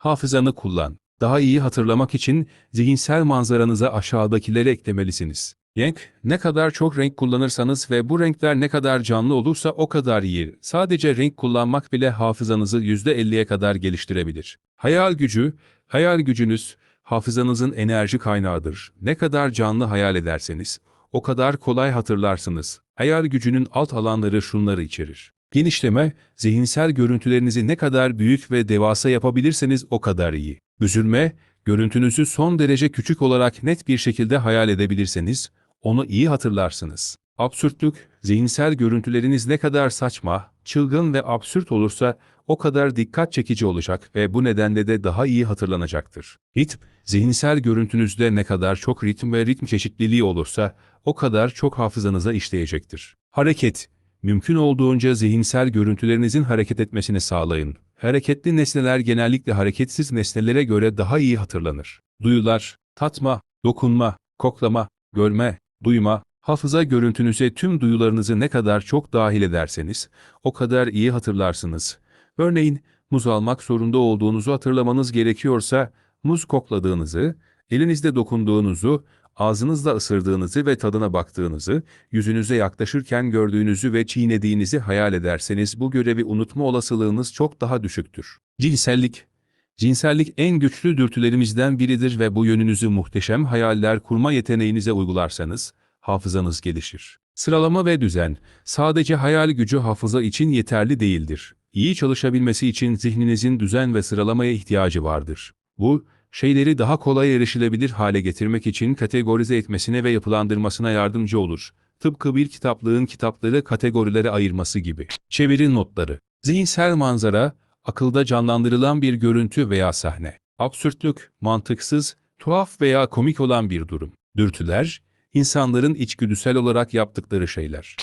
Hafızanı kullan. Daha iyi hatırlamak için zihinsel manzaranıza aşağıdakileri eklemelisiniz. Renk, ne kadar çok renk kullanırsanız ve bu renkler ne kadar canlı olursa o kadar iyi. Sadece renk kullanmak bile hafızanızı %50'ye kadar geliştirebilir. Hayal gücü, hayal gücünüz, hafızanızın enerji kaynağıdır. Ne kadar canlı hayal ederseniz, o kadar kolay hatırlarsınız. Hayal gücünün alt alanları şunları içerir. Genişleme, zihinsel görüntülerinizi ne kadar büyük ve devasa yapabilirseniz o kadar iyi. Üzülme, görüntünüzü son derece küçük olarak net bir şekilde hayal edebilirseniz, onu iyi hatırlarsınız. Absürtlük, zihinsel görüntüleriniz ne kadar saçma, çılgın ve absürt olursa o kadar dikkat çekici olacak ve bu nedenle de daha iyi hatırlanacaktır. Ritm, zihinsel görüntünüzde ne kadar çok ritim ve ritim çeşitliliği olursa o kadar çok hafızanıza işleyecektir. Hareket, mümkün olduğunca zihinsel görüntülerinizin hareket etmesini sağlayın. Hareketli nesneler genellikle hareketsiz nesnelere göre daha iyi hatırlanır. Duyular, tatma, dokunma, koklama, görme, duyma, hafıza görüntünüze tüm duyularınızı ne kadar çok dahil ederseniz, o kadar iyi hatırlarsınız. Örneğin, muz almak zorunda olduğunuzu hatırlamanız gerekiyorsa, muz kokladığınızı, elinizde dokunduğunuzu, ağzınızla ısırdığınızı ve tadına baktığınızı, yüzünüze yaklaşırken gördüğünüzü ve çiğnediğinizi hayal ederseniz bu görevi unutma olasılığınız çok daha düşüktür. Cinsellik Cinsellik en güçlü dürtülerimizden biridir ve bu yönünüzü muhteşem hayaller kurma yeteneğinize uygularsanız, hafızanız gelişir. Sıralama ve düzen, sadece hayal gücü hafıza için yeterli değildir. İyi çalışabilmesi için zihninizin düzen ve sıralamaya ihtiyacı vardır. Bu, şeyleri daha kolay erişilebilir hale getirmek için kategorize etmesine ve yapılandırmasına yardımcı olur. Tıpkı bir kitaplığın kitapları kategorilere ayırması gibi. Çeviri notları. Zihinsel manzara, akılda canlandırılan bir görüntü veya sahne. Absürtlük, mantıksız, tuhaf veya komik olan bir durum. Dürtüler, insanların içgüdüsel olarak yaptıkları şeyler.